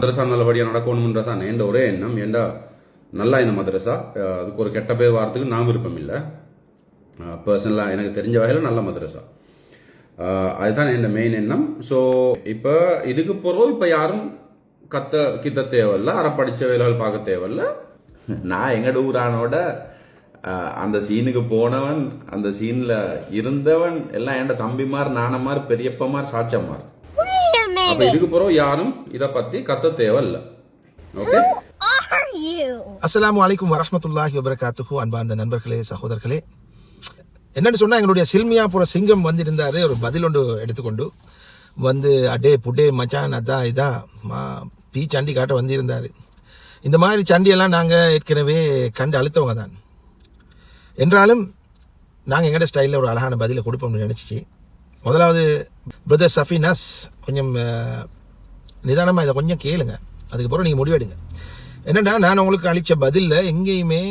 மதரசா நல்லபடியாக நடக்கணுன்றதான் என்ற ஒரே எண்ணம்? ஏண்டா நல்லா இந்த மதரசா? அதுக்கு ஒரு கெட்ட பேர் வாரத்துக்கு நான் விருப்பம் இல்லை பர்சனலாக எனக்கு தெரிஞ்ச வகையில் நல்ல மதரசா. அதுதான் என் மெயின் எண்ணம். ஸோ இப்போ இதுக்கு பிறகு இப்போ யாரும் கத்த கித்த தேவையில்ல. அரை படித்த வேலைகள் பார்க்க தேவையில்ல. நான் எங்கட ஊரானோட அந்த சீனுக்கு போனவன் அந்த சீனில் இருந்தவன் எல்லாம் என்ட தம்பிமார் நானமார் பெரியப்பமார் சாச்சமார் அப்ப. இதுக்கு பிறகு யாரும் இத பத்தி கத்த தேவையில்ல. ஓகே? அஸ்ஸலாமு அலைக்கும் வரஹ்மத்துல்லாஹி வபரகாத்துஹு அன்பார்ந்த நண்பர்களே சகோதரர்களே. என்னன்னு சொன்னா எங்களுடைய சில்மியாபுர சிங்கம் வந்திருந்தாரு. ஒரு பதில் ஒன்று எடுத்துக்கொண்டு வந்து அடே புடே மச்சான் அதான் இதான் மா பீ சண்டி காட்ட வந்திருந்தாரு. இந்த மாதிரி சண்டியெல்லாம் நாங்கள் ஏற்கனவே கண்டு அழுத்தவங்க தான். என்றாலும் நாங்கள் எங்கட ஸ்டைலில் ஒரு அழகான பதிலை கொடுப்போம்னு நினச்சிச்சு. முதலாவது பிரதர் சஃபினாஸ் கொஞ்சம் நிதானமாக இதை கொஞ்சம் கேளுங்க. அதுக்கப்புறம் நீங்கள் முடிவெடுங்க. என்னென்னா நான் உங்களுக்கு அளித்த பதிலில் எங்கேயுமே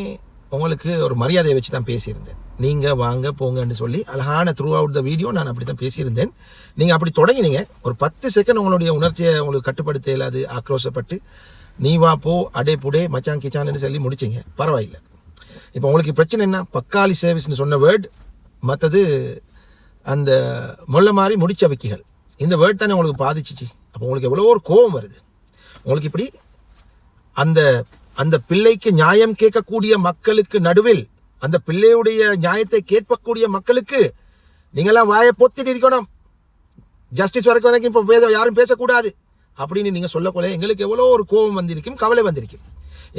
உங்களுக்கு ஒரு மரியாதையை வச்சு தான் பேசியிருந்தேன். நீங்கள் வாங்க போங்கன்னு சொல்லி அழகான த்ரூ அவுட் த வீடியோ நான் அப்படி தான் பேசியிருந்தேன். நீங்கள் அப்படி தொடங்கினீங்க. ஒரு பத்து செகண்ட் உங்களுடைய உணர்ச்சியை உங்களுக்கு கட்டுப்படுத்த இயலாது ஆக்ரோஷப்பட்டு நீ வா போ அடே புடே மச்சான் கிச்சான்னு சொல்லி முடிச்சிங்க. பரவாயில்லை. இப்போ உங்களுக்கு பிரச்சனை என்ன? பக்காளி சர்வீஸ்னு சொன்ன வேர்டு மற்றது அந்த முள்ள மாதிரி முடிச்ச வைக்கிகள். இந்த வேர்ட் தானே உங்களுக்கு பாதிச்சிச்சு. அப்போ உங்களுக்கு எவ்வளோ ஒரு கோபம் வருது. உங்களுக்கு இப்படி அந்த அந்த பிள்ளைக்கு நியாயம் கேட்கக்கூடிய மக்களுக்கு நடுவில் அந்த பிள்ளையுடைய நியாயத்தை கேட்கக்கூடிய மக்களுக்கு நீங்களாம் வாயை பொத்திட்டு இருக்கணும். ஜஸ்டிஸ் வரைக்கும் வரைக்கும் இப்போ பேச யாரும் பேசக்கூடாது. அப்படின்னு நீங்கள் சொல்லக்கூடிய எங்களுக்கு எவ்வளோ ஒரு கோபம் வந்திருக்கும் கவலை வந்திருக்கும்.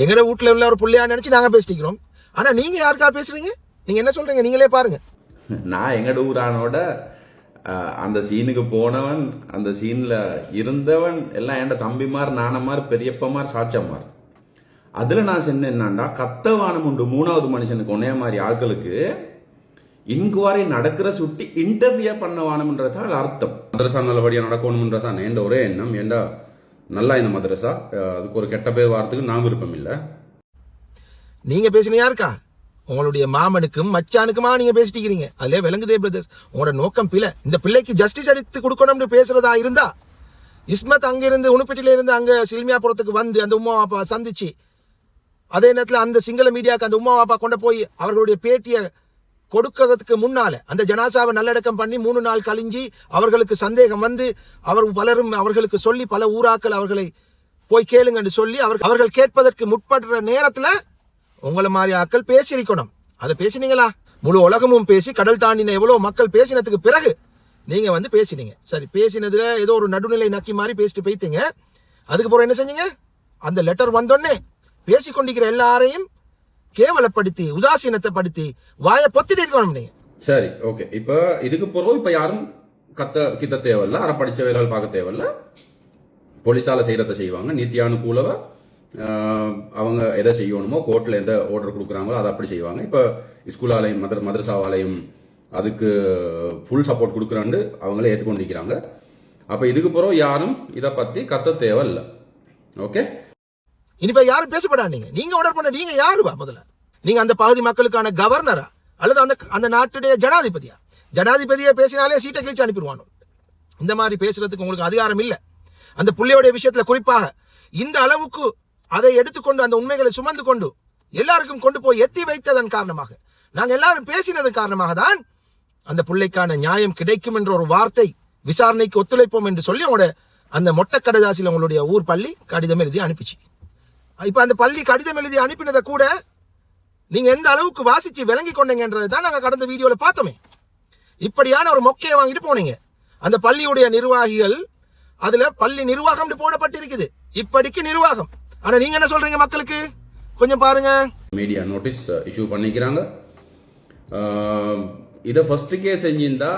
எங்களோட வீட்டில் உள்ள ஒரு பிள்ளையா நினச்சி நாங்கள் பேசிக்கிறோம் ஆனால் நீங்கள் யாருக்கா பேசுகிறீங்க நீங்கள் என்ன சொல்கிறீங்க நீங்களே பாருங்கள் நான் எங்கட ஊரானோட அந்த சீனுக்கு போனவன் அந்த சீனில் இருந்தவன் எல்லாம் என்ட தம்பிமார் நானமார் பெரியப்பமார் சாச்சம்மார். அதில் நான் சென்ன என்னண்டா கத்தவானம் உண்டு மூணாவது மனுஷனுக்கு ஒன்னே மாதிரி ஆட்களுக்கு இன்குவாரி நடக்கிற சுட்டி இன்டர்வியூ பண்ண வானம்ன்றதான் அர்த்தம். மதரசா நல்லபடியாக நடக்கணுன்றதான் என் ஒரே எண்ணம். ஏண்டா நல்லா இந்த மதரசா அதுக்கு ஒரு கெட்ட பேர் வாரத்துக்கு நான் விருப்பம் இல்லை நீங்கள் பேசின யாருக்கா? உங்களுடைய மாமனுக்கும் மச்சானுக்குமா நீங்கள் பேசிட்டீங்க அதிலே விளங்குதே பிரதர்ஸ் உங்களோட நோக்கம் பிள்ளை இந்த பிள்ளைக்கு ஜஸ்டிஸ் அடித்து கொடுக்கணும்னு பேசுறதா இருந்தா இஸ்மத் அங்கிருந்து உணுப்பட்டில இருந்து அங்கே சில்மியாபுரத்துக்கு வந்து அந்த உமா அப்பா சந்திச்சு அதே நேரத்தில் அந்த சிங்கள மீடியாவுக்கு அந்த உமா பாப்பா கொண்டு போய் அவர்களுடைய பேட்டியை கொடுக்கறதுக்கு முன்னால அந்த ஜனாசாவை நல்லடக்கம் பண்ணி மூணு நாள் கழிஞ்சி அவர்களுக்கு சந்தேகம் வந்து அவர் பலரும் அவர்களுக்கு சொல்லி பல ஊராக்கள் அவர்களை போய் கேளுங்கன்னு சொல்லி அவர் அவர்கள் கேட்பதற்கு முற்படுற நேரத்தில் உங்களை மாதிரி ஆட்கள் பேசியிருக்கணும். அதை பேசினீங்களா? முழு உலகமும் பேசி கடல் தாண்டின எவ்வளவு மக்கள் பேசினதுக்கு பிறகு நீங்க வந்து பேசினீங்க. சரி பேசினதுல ஏதோ ஒரு நடுநிலை நக்கி மாதிரி பேசிட்டு போய்த்தீங்க அதுக்கப்புறம் என்ன செஞ்சீங்க? அந்த லெட்டர் வந்தோடனே பேசி கொண்டிருக்கிற எல்லாரையும் கேவலப்படுத்தி உதாசீனத்தைப்படுத்தி வாயை பொத்திட்டு இருக்கணும் நீங்க. சரி ஓகே இப்போ இதுக்கு பிறகு இப்போ யாரும் கத்த கித்த தேவையில்ல அரை படித்த வேலைகள் பார்க்க தேவையில்ல. போலீஸால் செய்கிறத செய்வாங்க நித்தியானுகூலவ ஆஹ், அவங்க எதை செய்யணுமோ கோர்ட்டில் எந்த ஆர்டர் கொடுக்குறாங்களோ அதை அப்படி செய்வாங்க. இப்போ ஸ்கூலாலையும் மதர் மதரசாவாலையும் அதுக்கு ஃபுல் சப்போர்ட் கொடுக்குறான்னு அவங்களே ஏற்றுக்கொண்டிருக்கிறாங்க அப்போ இதுக்கு பிறகு யாரும் இதை பற்றி கத்த தேவையில்லை. ஓகே இனிப்பா யாரும் பேசப்படாதீங்க. நீங்க ஆர்டர் பண்ண நீங்க யாருவா முதல்ல? நீங்க அந்த பகுதி மக்களுக்கான கவர்னரா அல்லது அந்த அந்த நாட்டுடைய ஜனாதிபதியா? ஜனாதிபதியை பேசினாலே சீட்டை கிழிச்சு அனுப்பிடுவானோ? இந்த மாதிரி பேசுறதுக்கு உங்களுக்கு அதிகாரம் இல்லை. அந்த புள்ளையோடைய விஷயத்துல குறிப்பாக இந்த அளவுக்கு அதை எடுத்துக்கொண்டு அந்த உண்மைகளை சுமந்து கொண்டு எல்லாருக்கும் கொண்டு போய் எத்தி வைத்ததன் காரணமாக. நாங்கள் எல்லாரும் பேசினதன் காரணமாக தான் அந்த பிள்ளைக்கான நியாயம் கிடைக்கும் என்ற ஒரு வார்த்தை விசாரணைக்கு ஒத்துழைப்போம் என்று சொல்லி அவங்களோட அந்த மொட்டை கடதாசியில் உங்களுடைய ஊர் பள்ளி கடிதம் எழுதி அனுப்பிச்சு. இப்போ அந்த பள்ளி கடிதம் எழுதி அனுப்பினதை கூட நீங்கள் எந்த அளவுக்கு வாசித்து விளங்கி கொண்டீங்கன்றதை தான் நாங்கள் கடந்த வீடியோவில் பார்த்தோமே. இப்படியான ஒரு மொக்கையை வாங்கிட்டு போனீங்க. அந்த பள்ளியுடைய நிர்வாகிகள் அதில் பள்ளி நிர்வாகம் போடப்பட்டிருக்குது. இப்படிக்கு நிர்வாகம். ஆனால் நீங்கள் என்ன சொல்கிறீங்க மக்களுக்கு? கொஞ்சம் பாருங்க. மீடியா நோட்டீஸ் இஷ்யூ பண்ணிக்கிறாங்க. இதை ஃபர்ஸ்ட்டுக்கே செஞ்சிருந்தா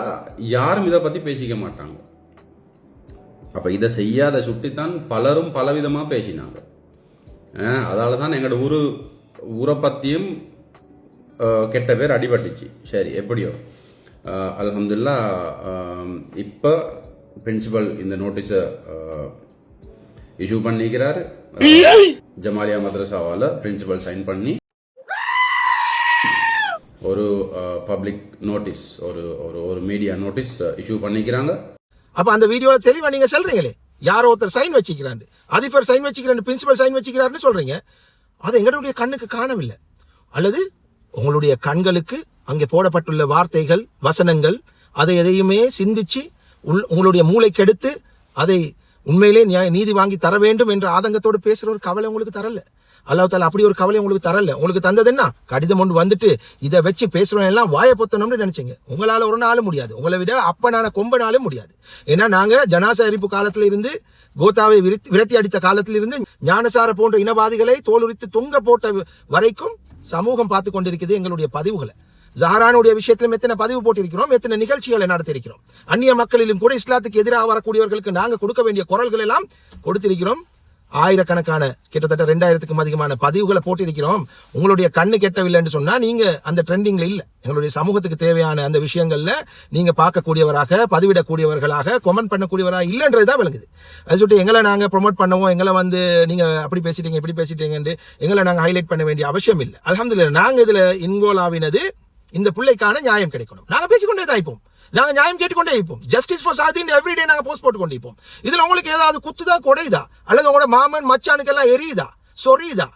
யாரும் இதை பற்றி பேசிக்க மாட்டாங்க. அப்போ இதை செய்யாத சுட்டித்தான் பலரும் பலவிதமாக பேசினாங்க. அதால தான் எங்களோட ஊர் ஊரை பற்றியும் கெட்ட பேர் அடிபட்டுச்சு. சரி எப்படியோ. அலமதுல்லா இப்போ பிரின்சிபல் இந்த நோட்டீஸை இஷ்யூ பண்ணிக்கிறாரு. ஜமாலியா மதரசாவால் பிரின்சிபல் சைன் பண்ணி ஒரு பப்ளிக் நோட்டீஸ் ஒரு ஒரு ஒரு மீடியா நோட்டீஸ் இஷ்யூ பண்ணிக்கிறாங்க. அப்போ அந்த வீடியோவில் தெளிவாக நீங்கள் சொல்கிறீங்களே யாரோ ஒருத்தர் சைன் வச்சுக்கிறாண்டு. அதிபர் சைன் வச்சுக்கிறாரு பிரின்சிபல் சைன் வச்சுக்கிறாருன்னு சொல்கிறீங்க அது எங்களுடைய கண்ணுக்கு காணவில்லை. அல்லது உங்களுடைய கண்களுக்கு அங்கே போடப்பட்டுள்ள வார்த்தைகள் வசனங்கள் அதை எதையுமே சிந்திச்சு உள் உங்களுடைய மூளை கெடுத்து அதை உண்மையிலே நியாய நீதி வாங்கி தர வேண்டும் என்ற ஆதங்கத்தோடு பேசுகிற ஒரு கவலை உங்களுக்கு தரல. அல்லாஹ் தாலா அப்படி ஒரு கவலை உங்களுக்கு தரல. உங்களுக்கு தந்தது என்ன? கடிதம் ஒன்று வந்துட்டு இதை வச்சு பேசுகிறோம் எல்லாம் வாயை பொத்தணும்னு நினச்சிங்க. உங்களால் ஒரு நாளும் முடியாது. உங்களை விட அப்பனான கொம்பனாலும் முடியாது. ஏன்னா நாங்கள் ஜனாச எரிப்பு காலத்தில் இருந்து கோத்தாவை விரட்டி விரட்டி அடித்த காலத்தில் இருந்து ஞானசார போன்ற இனவாதிகளை தோலுரித்து தொங்க போட்ட வரைக்கும் சமூகம் பார்த்து கொண்டிருக்குது எங்களுடைய பதிவுகளை. ஜஹரானுடைய விஷயத்திலும் எத்தனை பதிவு போட்டிருக்கிறோம் எத்தனை நிகழ்ச்சிகளை நடத்தியிருக்கிறோம். அந்நிய மக்களிலும் கூட இஸ்லாத்துக்கு எதிராக வரக்கூடியவர்களுக்கு நாங்கள் கொடுக்க வேண்டிய குரல்கள் எல்லாம் கொடுத்திருக்கிறோம். ஆயிரக்கணக்கான கிட்டத்தட்ட ரெண்டாயிரத்துக்கும் அதிகமான பதிவுகளை போட்டிருக்கிறோம். உங்களுடைய கண்ணு கெட்டவில்லைன்னு சொன்னால் நீங்கள் அந்த ட்ரெண்டிங்கில் இல்லை. எங்களுடைய சமூகத்துக்கு தேவையான அந்த விஷயங்களில் நீங்கள் பார்க்கக்கூடியவராக பதிவிடக்கூடியவர்களாக கொமெண்ட் பண்ணக்கூடியவராக இல்லைன்றது தான் விளங்குது. அது சொல்லிட்டு எங்களை நாங்கள் ப்ரொமோட் பண்ணுவோம் எங்களை வந்து நீங்கள் அப்படி பேசிட்டீங்க இப்படி பேசிட்டீங்கன்ட்டு எங்களை நாங்கள் ஹைலைட் பண்ண வேண்டிய அவசியம் இல்லை. அலமதுல்ல நாங்கள் இதில் இன்வால்வ் இந்த பிள்ளைக்கான நியாயம் கிடைக்கணும். நாங்கள் பேசிக்கொண்டே தான் இருப்போம். நியாயம் கேட்டுக்கொண்டே இருப்போம். ஜஸ்டிஸ் ஃபார் சாதின்னு எவ்ரிடே நாங்கள் போஸ்ட் போட்டு கொண்டு இருப்போம். இதுல உங்களுக்கு ஏதாவது குத்துதா குடையுதா? அல்லது உங்களோட மாமன் மச்சானுக்கெல்லாம் எரியுதா? சொரியுதா?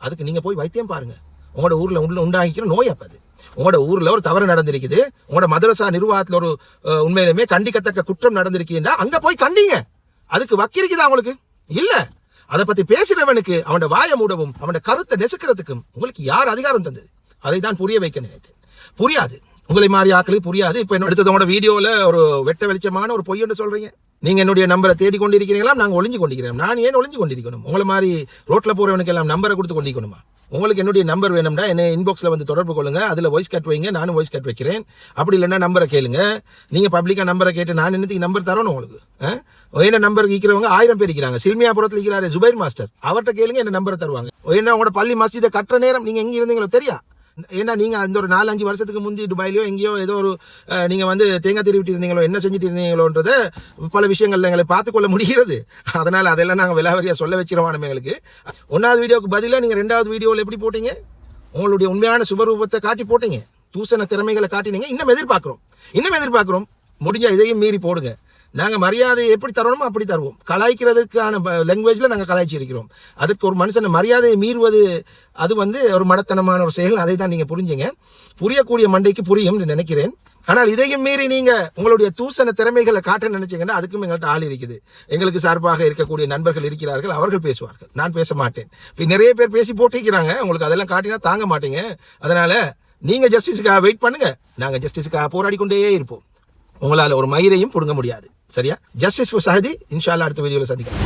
அதுக்கு நீங்க போய் வைத்தியம் பாருங்க. உங்களோட ஊரில் உள்ள உண்டாகிக்கிற நோய் அப்போ அது. உங்களோட ஊரில் ஒரு தவறு நடந்திருக்குது. உங்களோட மதரசா நிர்வாகத்தில் ஒரு உண்மையிலுமே கண்டிக்கத்தக்க குற்றம் நடந்திருக்குன்னா அங்கே போய் கண்டிங்க. அதுக்கு வக்கிருக்குதா உங்களுக்கு? இல்லை. அதை பத்தி பேசுகிறவனுக்கு அவனோட வாய மூடவும் அவனோட கருத்தை நெசுக்கிறதுக்கும் உங்களுக்கு யார் அதிகாரம் தந்தது? அதை தான் புரிய வைக்க நினைத்தேன் புரியாது. உங்களை மாதிரி ஆக்களுக்கு புரியாது. இப்போ என்ன அடுத்ததோட வீடியோவில் ஒரு வெட்ட வெளிச்சமான ஒரு பொய்யன்னு சொல்கிறீங்க நீங்கள் என்னுடைய நம்பரை தேடி கொண்டிருக்கிறீங்களா நாங்கள் ஒளிஞ்சு கொண்டிருக்கிறோம். நான் ஏன் ஒளிஞ்சு கொண்டிருக்கணும்? உங்களை மாதிரி ரோட்டில் போகிறவனுக்கு எல்லாம் நம்பரை கொடுத்து கொண்டிருக்கணுமா? உங்களுக்கு என்னுடைய நம்பர் வேணும்னா என்ன இன்பாக்ஸில் வந்து தொடர்பு கொள்ளுங்கள் அதில் வாய்ஸ் கட் வைங்க நானும் வாய்ஸ் கட் வைக்கிறேன். அப்படி இல்லைன்னா நம்பரை கேளுங்க. நீங்கள் பப்ளிக்கா நம்பரை கேட்டு நான் என்னத்துக்கு நம்பர் தரணும் உங்களுக்கு? ஆ? என்ன நம்பர் இருக்கிறவங்க ஆயிரம் பேர் இருக்கிறாங்க சில்மியாபுரத்தில் இருக்கிறாரு ஜுபைர் மாஸ்டர். அவர்கிட்ட கேளுங்க என்ன நம்பரை தருவாங்க. என்ன உங்களோட பள்ளி மஸ்ஜிதை கட்டுற நேரம் நீங்கள் எங்கே இருந்தீங்களோ தெரியா? ஏன்னா நீங்கள் அந்த ஒரு நாலு அஞ்சு வருஷத்துக்கு முந்தி துபாயிலயோ எங்கேயோ ஏதோ ஒரு நீங்கள் வந்து தேங்காய் திருவிட்டு இருந்தீங்களோ என்ன செஞ்சுட்டு இருந்தீங்களோன்றத பல விஷயங்களில் எங்களை பார்த்துக்கொள்ள முடிகிறது. அதனால் அதெல்லாம் நாங்கள் விலாவரியாக சொல்ல வச்சிருவோம் எங்களுக்கு. ஒன்றாவது வீடியோவுக்கு பதிலாக நீங்கள் ரெண்டாவது வீடியோவில் எப்படி போட்டீங்க? உங்களுடைய உண்மையான சுபரூபத்தை காட்டி போட்டீங்க. தூசண திறமைகளை காட்டினீங்க. இன்னும் எதிர்பார்க்குறோம். இன்னும் எதிர்பார்க்குறோம். முடிஞ்சால் இதையும் மீறி போடுங்க. நாங்கள் மரியாதையை எப்படி தரணுமோ அப்படி தருவோம். கலாய்க்கிறதுக்கான லாங்குவேஜில் நாங்கள் கலாய்ச்சி இருக்கிறோம் அதுக்கு ஒரு மனுஷனை மரியாதையை மீறுவது அது வந்து ஒரு மடத்தனமான ஒரு செயல். அதை தான் நீங்கள் புரிஞ்சுங்க. புரியக்கூடிய மண்டைக்கு புரியும்னு நினைக்கிறேன். ஆனால் இதையும் மீறி நீங்கள் உங்களுடைய தூசண திறமைகளை காட்ட நினைச்சீங்கன்னா அதுக்கும் எங்கள்கிட்ட ஆள் இருக்குது. எங்களுக்கு சார்பாக இருக்கக்கூடிய நண்பர்கள் இருக்கிறார்கள். அவர்கள் பேசுவார்கள். நான் பேச மாட்டேன். இப்போ நிறைய பேர் பேசி போட்டிக்கிறாங்க உங்களுக்கு அதெல்லாம் காட்டினா தாங்க மாட்டீங்க. அதனால் நீங்கள் ஜஸ்டிஸுக்காக வெயிட் பண்ணுங்கள் நாங்கள் ஜஸ்டிஸுக்காக போராடி கொண்டே இருப்போம். உங்களால் ஒரு மயிரையும் பிடுங்க முடியாது. சரியா? ஜஸ்டிஸ் ஃபார் சஹதி இன்ஷா அடுத்த வீடியோவில் சந்திக்கலாம்.